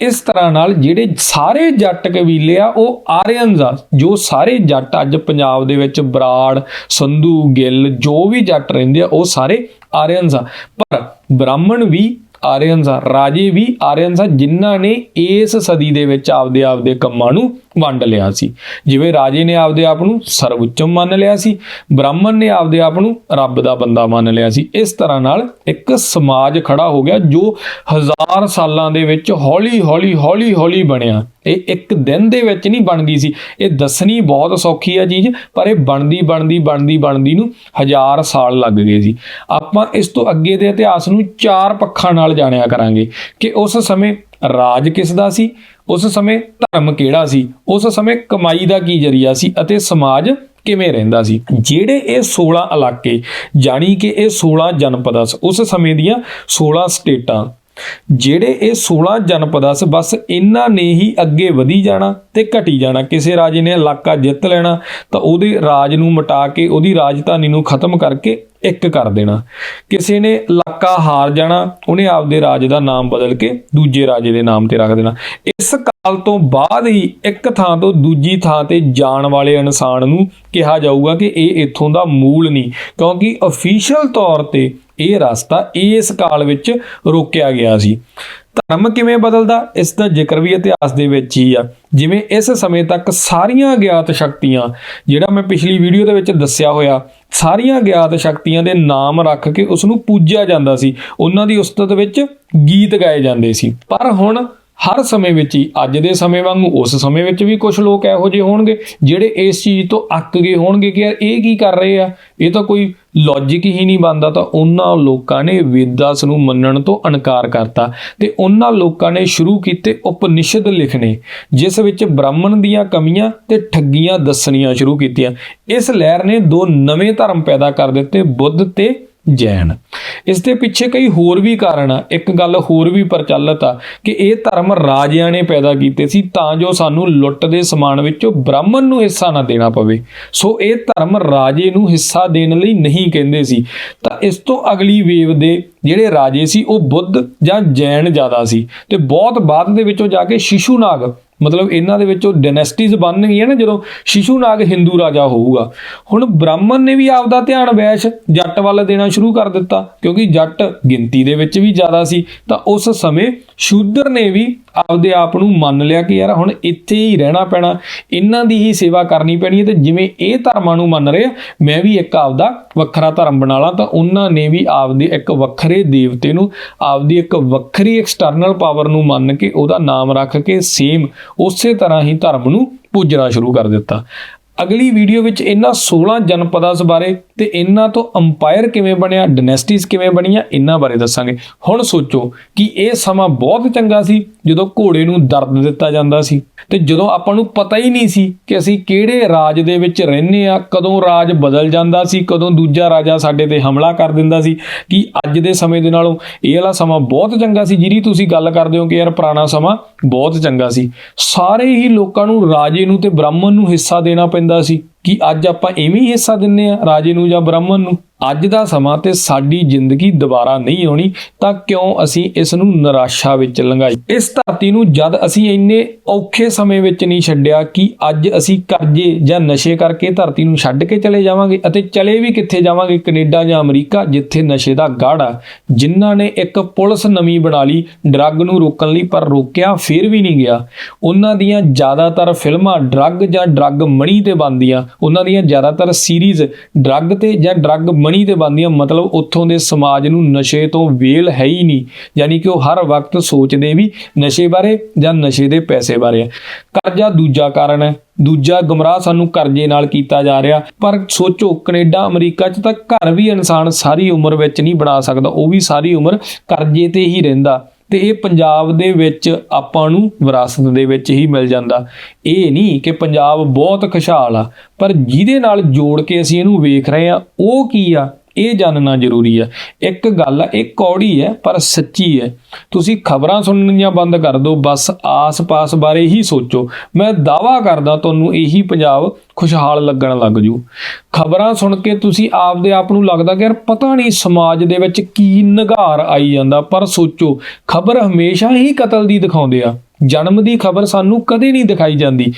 ਇਸ ਤਰ੍ਹਾਂ ਨਾਲ ਜਿਹੜੇ ਸਾਰੇ ਜੱਟ ਕਬੀਲੇ ਆ, ਉਹ ਆਰੀਅਨਸ ਆ, ਜੋ ਸਾਰੇ ਜੱਟ ਅੱਜ ਪੰਜਾਬ ਦੇ ਵਿੱਚ ਬਰਾੜ, ਸੰਧੂ, ਗਿੱਲ, ਜੋ ਵੀ ਜੱਟ ਰਹਿੰਦੇ ਆ, ਉਹ ਸਾਰੇ ਆਰੀਅਨਸ ਆ। ਪਰ ਬ੍ਰਾਹਮਣ ਵੀ ਆਰੀਅਨਸ ਆ ਰਾਜੇ ਵੀ ਆਰੀਅਨਸ ਆ ਜਿਨ੍ਹਾਂ ਨੇ ਇਸ ਸਦੀ ਦੇ ਵਿੱਚ ਆਪਦੇ ਆਪਦੇ ਕੰਮਾਂ ਨੂੰ ਵੰਡ ਲਿਆ ਸੀ। ਜਿਵੇਂ ਰਾਜੇ ਨੇ ਆਪਦੇ ਆਪ ਨੂੰ ਸਰਵਉੱਚਮ ਮੰਨ ਲਿਆ ਸੀ, ਬ੍ਰਾਹਮਣ ਨੇ ਆਪਦੇ ਆਪ ਨੂੰ ਰੱਬ ਦਾ ਬੰਦਾ ਮੰਨ ਲਿਆ ਸੀ। ਇਸ ਤਰ੍ਹਾਂ ਨਾਲ ਇੱਕ ਸਮਾਜ ਖੜਾ ਹੋ ਗਿਆ ਜੋ ਹਜ਼ਾਰ ਸਾਲਾਂ ਦੇ ਵਿੱਚ ਹੌਲੀ ਹੌਲੀ ਹੌਲੀ ਹੌਲੀ ਬਣਿਆ। ਇਹ ਇੱਕ ਦਿਨ ਦੇ ਵਿੱਚ ਨਹੀਂ ਬਣ ਗਈ ਸੀ। ਇਹ ਦੱਸਣੀ ਬਹੁਤ ਸੌਖੀ ਹੈ ਚੀਜ਼, ਪਰ ਇਹ ਬਣਦੀ ਬਣਦੀ ਬਣਦੀ ਬਣਦੀ ਨੂੰ ਹਜ਼ਾਰ ਸਾਲ ਲੱਗ ਗਏ ਸੀ। ਆਪਾਂ ਇਸ ਤੋਂ ਅੱਗੇ ਦੇ ਇਤਿਹਾਸ ਨੂੰ ਚਾਰ ਪੱਖਾਂ ਨਾਲ ਜਾਣਿਆ ਕਰਾਂਗੇ ਕਿ ਉਸ ਸਮੇਂ ਰਾਜ ਕਿਸ ਦਾ ਸੀ? ਉਸ ਸਮੇਂ ਧਰਮ ਕਿਹੜਾ ਸੀ? ਉਸ ਸਮੇਂ ਕਮਾਈ ਦਾ ਕੀ ਜਰੀਆ ਸੀ ਅਤੇ ਸਮਾਜ ਕਿਵੇਂ ਰਹਿੰਦਾ ਸੀ? ਜਿਹੜੇ ਇਹ 16 ਇਲਾਕੇ ਜਾਣੀ ਕਿ ਇਹ 16 ਜਨਪਦਾਂ ਉਸ ਸਮੇਂ ਦੀਆਂ 16 ਸਟੇਟਾਂ, ਜਿਹੜੇ ਇਹ 16 ਜਨਪਦਾਂ ਬਸ ਇਹਨਾਂ ਨੇ ਹੀ ਅੱਗੇ ਵਧੀ ਜਾਣਾ ਤੇ ਘਟੀ ਜਾਣਾ। ਕਿਸੇ ਰਾਜੇ ਨੇ ਇਲਾਕਾ ਜਿੱਤ ਲੈਣਾ ਤਾਂ ਉਹਦੇ ਰਾਜ ਨੂੰ ਮਿਟਾ ਕੇ, ਉਹਦੀ ਰਾਜਧਾਨੀ ਨੂੰ ਖਤਮ ਕਰਕੇ ਇੱਕ ਕਰ ਦੇਣਾ। ਕਿਸੇ ਨੇ ਇਲਾਕਾ ਹਾਰ ਜਾਣਾ, ਉਹਨੇ ਆਪਦੇ ਰਾਜ ਦਾ ਨਾਮ ਬਦਲ ਕੇ ਦੂਜੇ ਰਾਜੇ ਦੇ ਨਾਮ ਤੇ ਰੱਖ ਦੇਣਾ। ਇਸ ਕਾਲ ਤੋਂ ਬਾਅਦ ਹੀ ਇੱਕ ਥਾਂ ਤੋਂ ਦੂਜੀ ਥਾਂ ਤੇ ਜਾਣ ਵਾਲੇ ਇਨਸਾਨ ਨੂੰ ਕਿਹਾ ਜਾਊਗਾ ਕਿ ਇਹ ਇੱਥੋਂ ਦਾ ਮੂਲ ਨਹੀਂ, ਕਿਉਂਕਿ ਅਫੀਸ਼ੀਅਲ ਤੌਰ ਤੇ ਇਹ ਰਸਤਾ ਇਸ ਕਾਲ ਵਿੱਚ ਰੋਕਿਆ ਗਿਆ ਸੀ। ਧਰਮ ਕਿਵੇਂ ਬਦਲਦਾ? ਇਸ ਦਾ ਜ਼ਿਕਰ ਵੀ ਇਤਿਹਾਸ ਦੇ ਵਿੱਚ ਹੀ ਆ। ਜਿਵੇਂ ਇਸ ਸਮੇਂ ਤੱਕ ਸਾਰੀਆਂ ਗਿਆਤ ਸ਼ਕਤੀਆਂ, ਜਿਹੜਾ ਮੈਂ ਪਿਛਲੀ ਵੀਡੀਓ ਦੇ ਵਿੱਚ ਦੱਸਿਆ ਹੋਇਆ ਸਾਰੀਆਂ ਗਿਆਤ ਸ਼ਕਤੀਆਂ ਦੇ ਨਾਮ ਰੱਖ ਕੇ ਉਸ ਨੂੰ ਪੂਜਿਆ ਜਾਂਦਾ ਸੀ। ਉਹਨਾਂ ਦੀ ਉਸਤਤ ਵਿੱਚ ਗੀਤ ਗਾਏ ਜਾਂਦੇ ਸੀ। ਪਰ ਹੁਣ ਹਰ ਸਮੇਂ ਵਿੱਚ ਹੀ, ਅੱਜ ਦੇ ਸਮੇਂ ਵਾਂਗੂ, ਉਸ ਸਮੇਂ ਵਿੱਚ ਵੀ ਕੁਝ ਲੋਕ ਇਹੋ ਜਿਹੇ ਹੋਣਗੇ, ਜਿਹੜੇ ਇਸ ਚੀਜ਼ ਤੋਂ ਅੱਕ ਗਏ ਹੋਣਗੇ ਕਿ ਯਾਰ ਇਹ ਕੀ ਕਰ ਰਹੇ ਆ? ਇਹ ਤਾਂ ਕੋਈ ਲੌਜੀਕ ਹੀ ਨਹੀਂ ਬਣਦਾ, ਤਾਂ ਉਹਨਾਂ ਲੋਕਾਂ ਨੇ ਵੇਦਾਸ ਨੂੰ ਮੰਨਣ ਤੋਂ ਇਨਕਾਰ ਕਰਤਾ। ਤੇ ਉਹਨਾਂ ਲੋਕਾਂ ਨੇ ਸ਼ੁਰੂ ਕੀਤੇ ਉਪਨਿਸ਼ਦ ਲਿਖਣੇ, ਜਿਸ ਵਿੱਚ ਬ੍ਰਾਹਮਣ ਦੀਆਂ ਕਮੀਆਂ ਤੇ ਠੱਗੀਆਂ ਦੱਸਣੀਆਂ ਸ਼ੁਰੂ ਕੀਤੀਆਂ। ਇਸ ਲਹਿਰ ਨੇ ਦੋ ਨਵੇਂ ਧਰਮ ਪੈਦਾ ਕਰ ਦਿੱਤੇ, ਬੁੱਧ ਤੇ ਜੈਨ। ਇਸ ਦੇ ਪਿੱਛੇ ਕਈ ਹੋਰ ਵੀ ਕਾਰਨ ਆ। ਇੱਕ ਗੱਲ ਹੋਰ ਵੀ ਪ੍ਰਚਲਿਤ ਆ ਕਿ ਇਹ ਧਰਮ ਰਾਜਿਆਂ ਨੇ ਪੈਦਾ ਕੀਤੇ ਸੀ ਤਾਂ ਜੋ ਸਾਨੂੰ ਲੁੱਟ ਦੇ ਸਮਾਨ ਵਿੱਚੋਂ ਬ੍ਰਾਹਮਣ ਨੂੰ ਹਿੱਸਾ ਨਾ ਦੇਣਾ ਪਵੇ। ਸੋ ਇਹ ਧਰਮ ਰਾਜੇ ਨੂੰ ਹਿੱਸਾ ਦੇਣ ਲਈ ਨਹੀਂ ਕਹਿੰਦੇ ਸੀ। ਤਾਂ ਇਸ ਤੋਂ ਅਗਲੀ ਵੇਵ ਦੇ ਜਿਹੜੇ ਰਾਜੇ ਸੀ ਉਹ ਬੁੱਧ ਜਾਂ ਜੈਨ ਜ਼ਿਆਦਾ ਸੀ। ਤੇ ਬਹੁਤ ਬਾਅਦ ਦੇ ਵਿੱਚੋਂ ਜਾ ਕੇ ਸ਼ਿਸ਼ੂਨਾਗ ਮਤਲਬ ਇਹਨਾਂ ਦੇ ਵਿੱਚੋਂ ਡਾਇਨੈਸਟੀਜ਼ ਬਣ ਗਈਆਂ ਨਾ, ਜਦੋਂ ਸ਼ਿਸ਼ੂ ਨਾਗ ਹਿੰਦੂ ਰਾਜਾ ਹੋਊਗਾ। ਹੁਣ ਬ੍ਰਾਹਮਣ ਨੇ ਵੀ ਆਪਦਾ ਧਿਆਨ ਵੈਸ਼ ਜੱਟ ਵੱਲ ਦੇਣਾ ਸ਼ੁਰੂ ਕਰ ਦਿੱਤਾ, ਕਿਉਂਕਿ ਜੱਟ ਗਿਣਤੀ ਦੇ ਵਿੱਚ ਵੀ ਜ਼ਿਆਦਾ ਸੀ, ਤਾਂ ਉਸ ਸਮੇਂ ਸ਼ੂਦਰ ਨੇ ਵੀ ਆਪਦੇ ਆਪ ਨੂੰ ਮੰਨ ਲਿਆ ਕਿ ਯਾਰ ਹੁਣ ਇੱਥੇ ਹੀ ਰਹਿਣਾ ਪੈਣਾ, ਇਹਨਾਂ ਦੀ ਹੀ ਸੇਵਾ ਕਰਨੀ ਪੈਣੀ ਹੈ ਤੇ ਜਿਵੇਂ ਇਹ ਧਰਮਾਂ ਨੂੰ ਮੰਨ ਰਹੇ ਮੈਂ ਵੀ ਇੱਕ ਆਪਦਾ ਵੱਖਰਾ ਧਰਮ ਬਣਾ ਲਾਂ ਤਾਂ ਉਹਨਾਂ ਨੇ ਵੀ ਆਪਦੇ ਇੱਕ ਵੱਖਰੇ ਦੇਵਤੇ ਨੂੰ, ਆਪਦੀ ਇੱਕ ਵੱਖਰੀ ਐਕਸਟਰਨਲ ਪਾਵਰ ਨੂੰ ਮੰਨ ਕੇ ਉਹਦਾ ਨਾਮ ਰੱਖ ਕੇ ਸੇਮ ਉਸੇ ਤਰ੍ਹਾਂ ਹੀ ਧਰਮ ਨੂੰ ਪੂਜਣਾ ਸ਼ੁਰੂ ਕਰ ਦਿੱਤਾ। ਅਗਲੀ ਵੀਡੀਓ ਵਿੱਚ ਇਹਨਾਂ 16 ਜਨਪਦਾਂ ਬਾਰੇ ਤੇ ਇਹਨਾਂ ਤੋਂ ਅੰਪਾਇਰ ਕਿਵੇਂ ਬਣਿਆ ਡਾਇਨੈਸਟੀਜ਼ ਕਿਵੇਂ ਬਣੀਆਂ, ਇਹਨਾਂ ਬਾਰੇ ਦੱਸਾਂਗੇ। ਹੁਣ ਸੋਚੋ ਕਿ ਇਹ ਸਮਾਂ ਬਹੁਤ ਚੰਗਾ ਸੀ, ਜਦੋਂ ਘੋੜੇ ਨੂੰ ਦਰਦ ਦਿੱਤਾ ਜਾਂਦਾ ਸੀ। ਤੇ ਜਦੋਂ ਆਪਾਂ ਨੂੰ ਪਤਾ ਹੀ ਨਹੀਂ ਸੀ ਕਿ ਅਸੀਂ ਕਿਹੜੇ ਰਾਜ ਦੇ ਵਿੱਚ ਰਹਿੰਦੇ ਆ ਕਦੋਂ ਰਾਜ ਬਦਲ ਜਾਂਦਾ ਸੀ, ਕਦੋਂ ਦੂਜਾ ਰਾਜਾ ਸਾਡੇ ਤੇ ਹਮਲਾ ਕਰ ਦਿੰਦਾ ਸੀ, ਕਿ ਅੱਜ ਦੇ ਸਮੇਂ ਦੇ ਨਾਲੋਂ ਇਹ ਵਾਲਾ ਸਮਾਂ ਬਹੁਤ ਚੰਗਾ ਸੀ। ਜਿਹਦੀ ਤੁਸੀਂ ਗੱਲ ਕਰਦੇ ਹੋ ਕਿ ਯਾਰ ਪੁਰਾਣਾ ਸਮਾਂ ਬਹੁਤ ਚੰਗਾ ਸੀ। ਸਾਰੇ ਹੀ ਲੋਕਾਂ ਨੂੰ ਰਾਜੇ ਨੂੰ ਤੇ ਬ੍ਰਾਹਮਣ ਨੂੰ ਹਿੱਸਾ ਦੇਣਾ ਪੈਂਦਾ ਸੀ ਕਿ ਅੱਜ ਆਪਾਂ ਐਵੇਂ ਹੀ ਹਿੱਸਾ ਦਿੰਨੇ ਆ ਰਾਜੇ ਨੂੰ ਜਾਂ ਬ੍ਰਾਹਮਣ ਨੂੰ। ਅੱਜ ਦਾ ਸਮਾਂ ਤੇ ਸਾਡੀ ਜ਼ਿੰਦਗੀ ਦੁਬਾਰਾ ਨਹੀਂ ਆਉਣੀ, ਤਾਂ ਕਿਉਂ ਅਸੀਂ ਇਸ ਨੂੰ ਨਿਰਾਸ਼ਾ ਵਿੱਚ ਲੰਘਾਈ? ਇਸ ਧਰਤੀ ਨੂੰ ਜਦ ਅਸੀਂ ਇੰਨੇ ਔਖੇ ਸਮੇਂ ਵਿੱਚ ਨਹੀਂ ਛੱਡਿਆ ਕਿ ਅੱਜ ਅਸੀਂ ਕਰਜ਼ੇ ਜਾਂ ਨਸ਼ੇ ਕਰਕੇ ਧਰਤੀ ਨੂੰ ਛੱਡ ਕੇ ਚਲੇ ਜਾਵਾਂਗੇ ਅਤੇ ਚਲੇ ਵੀ ਕਿੱਥੇ ਜਾਵਾਂਗੇ? ਕੈਨੇਡਾ ਜਾਂ ਅਮਰੀਕਾ, ਜਿੱਥੇ ਨਸ਼ੇ ਦਾ ਗਾੜ ਆ ਜਿਨ੍ਹਾਂ ਨੇ ਇੱਕ ਪੁਲਿਸ ਨਵੀਂ ਬਣਾ ਲਈ, ਡਰੱਗ ਨੂੰ ਰੋਕਣ ਲਈ, ਪਰ ਰੋਕਿਆ ਫਿਰ ਵੀ ਨਹੀਂ ਗਿਆ। ਉਹਨਾਂ ਦੀਆਂ ਜ਼ਿਆਦਾਤਰ ਫਿਲਮਾਂ ਡਰੱਗ ਜਾਂ ਡਰੱਗ ਮਣੀ ਤੇ ਬਣਦੀਆਂ। ਉਹਨਾਂ ਦੀਆਂ ਜ਼ਿਆਦਾਤਰ ਸੀਰੀਜ਼ ਡਰੱਗ ਤੇ ਜਾਂ ਡਰੱਗ ਮਣੀ ਤੇ ਬਣਦੀਆਂ ਮਤਲਬ ਉੱਥੋਂ ਦੇ ਸਮਾਜ ਨੂੰ ਨਸ਼ੇ ਤੋਂ ਵੇਲ ਹੈ ਹੀ ਨਹੀਂ। ਯਾਨੀ ਕਿ ਉਹ ਹਰ ਵਕਤ ਸੋਚਦੇ ਵੀ ਨਸ਼ੇ ਬਾਰੇ ਜਾਂ ਨਸ਼ੇ ਦੇ ਪੈਸੇ ਬਾਰੇ ਕਰਜ਼ਾ ਦੂਜਾ ਕਾਰਨ ਹੈ। ਦੂਜਾ ਗਮਰਾਹ ਸਾਨੂੰ ਕਰਜ਼ੇ ਨਾਲ ਕੀਤਾ ਜਾ ਰਿਹਾ। ਪਰ ਸੋਚੋ, ਕੈਨੇਡਾ, ਅਮਰੀਕਾ 'ਚ ਤਾਂ ਘਰ ਵੀ ਇਨਸਾਨ ਸਾਰੀ ਉਮਰ ਵਿੱਚ ਨਹੀਂ ਬਣਾ ਸਕਦਾ। ਉਹ ਵੀ ਸਾਰੀ ਉਮਰ ਕਰਜ਼ੇ ਤੇ ਹੀ ਰਹਿੰਦਾ। ਤੇ ਇਹ ਪੰਜਾਬ ਦੇ ਵਿੱਚ ਆਪਾਂ ਨੂੰ ਵਿਰਾਸਤ ਦੇ ਵਿੱਚ ਹੀ ਮਿਲ ਜਾਂਦਾ। ਇਹ ਨਹੀਂ ਕਿ ਪੰਜਾਬ ਬਹੁਤ ਖੁਸ਼ਹਾਲ ਆ, ਪਰ ਜਿਹਦੇ ਨਾਲ ਜੋੜ ਕੇ ਅਸੀਂ ਇਹਨੂੰ ਵੇਖ ਰਹੇ ਆ ਉਹ ਕੀ ਆ? ਇਹ ਜਾਣਨਾ ਜ਼ਰੂਰੀ ਹੈ। ਇੱਕ ਗੱਲ ਇਹ ਕੌੜੀ ਹੈ, ਪਰ ਸੱਚੀ ਹੈ। ਤੁਸੀਂ ਖਬਰਾਂ ਸੁਣਨੀਆਂ ਬੰਦ ਕਰ ਦਿਓ, ਬਸ ਆਸ-ਪਾਸ ਬਾਰੇ ਹੀ ਸੋਚੋ। ਮੈਂ ਦਾਵਾ ਕਰਦਾ ਤੁਹਾਨੂੰ ਇਹੀ ਪੰਜਾਬ ਖੁਸ਼ਹਾਲ ਲੱਗਣ ਲੱਗ ਜੂ। ਖਬਰਾਂ ਸੁਣ ਕੇ ਤੁਸੀਂ ਆਪਦੇ ਆਪ ਨੂੰ ਲੱਗਦਾ ਕਿ ਯਾਰ ਪਤਾ ਨਹੀਂ ਸਮਾਜ ਦੇ ਵਿੱਚ ਕੀ ਨਿਗਾਰ ਆਈ ਜਾਂਦਾ, ਪਰ ਸੋਚੋ, ਖਬਰ ਹਮੇਸ਼ਾ ਹੀ ਕਤਲ ਦੀ ਦਿਖਾਉਂਦੇ ਆ। ਜਨਮ ਦੀ ਖਬਰ ਸਾਨੂੰ ਕਦੇ ਨਹੀਂ ਦਿਖਾਈ ਜਾਂਦੀ।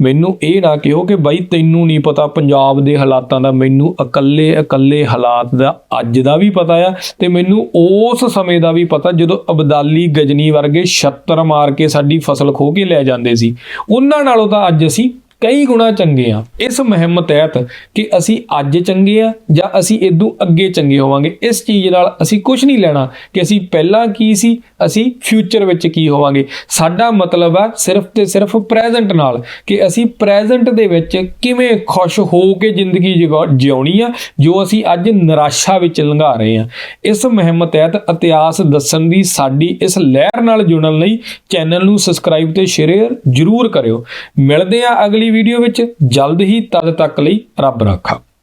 ਮੈਨੂੰ ਇਹ ਨਾ ਕਿਹੋ ਕਿ ਬਾਈ ਤੈਨੂੰ ਨਹੀਂ ਪਤਾ ਪੰਜਾਬ ਦੇ ਹਾਲਾਤਾਂ ਦਾ, ਮੈਨੂੰ ਇਕੱਲੇ ਇਕੱਲੇ ਹਾਲਾਤ ਦਾ ਅੱਜ ਦਾ ਵੀ ਪਤਾ ਆ ਤੇ ਮੈਨੂੰ ਉਸ ਸਮੇਂ ਦਾ ਵੀ ਪਤਾ ਜਦੋਂ ਅਬਦਾਲੀ ਗਜਨੀ ਵਰਗੇ ਛੱਤਰ ਮਾਰ ਕੇ ਸਾਡੀ ਫਸਲ ਖੋ ਕੇ ਲੈ ਜਾਂਦੇ ਸੀ। ਉਹਨਾਂ ਨਾਲੋਂ ਤਾਂ ਅੱਜ ਅਸੀਂ ਕਈ ਗੁਣਾ ਚੰਗੇ ਆ ਇਸ ਮੁਹਿੰਮ ਤਹਿਤ ਕਿ ਅਸੀਂ ਅੱਜ ਚੰਗੇ ਆ ਜਾਂ ਅਸੀਂ ਇਦੋਂ ਅੱਗੇ ਚੰਗੇ ਹੋਵਾਂਗੇ, ਇਸ ਚੀਜ਼ ਨਾਲ ਅਸੀਂ ਕੁਝ ਨਹੀਂ ਲੈਣਾ ਕਿ ਅਸੀਂ ਪਹਿਲਾਂ ਕੀ ਸੀ, ਅਸੀਂ ਫਿਊਚਰ ਵਿੱਚ ਕੀ ਹੋਵਾਂਗੇ। ਸਾਡਾ ਮਤਲਬ ਆ ਸਿਰਫ ਤੇ ਸਿਰਫ ਪ੍ਰੈਜ਼ੈਂਟ ਨਾਲ ਕਿ ਅਸੀਂ ਪ੍ਰੈਜ਼ੈਂਟ ਦੇ ਵਿੱਚ ਕਿਵੇਂ ਖੁਸ਼ ਹੋ ਕੇ ਜ਼ਿੰਦਗੀ ਜਿਗੋ- ਜਿਉਣੀ ਆ, ਜੋ ਅਸੀਂ ਅੱਜ ਨਿਰਾਸ਼ਾ ਵਿੱਚ ਲੰਘਾ ਰਹੇ ਆ ਇਸ ਮੁਹਿੰਮ ਤਹਿਤ ਇਤਿਹਾਸ ਦੱਸਣ ਦੀ ਸਾਡੀ ਇਸ ਲਹਿਰ ਨਾਲ ਜੁੜਨ ਲਈ ਚੈਨਲ ਨੂੰ ਸਬਸਕ੍ਰਾਈਬ ਤੇ ਸ਼ੇਅਰ ਜ਼ਰੂਰ ਕਰਿਓ। ਮਿਲਦੇ ਆ ਅਗਲੀ ਵੀਡੀਓ ਵਿੱਚ ਜਲਦ ਹੀ ਤਦ ਤੱਕ ਲਈ ਰੱਬ ਰਾਖਾ।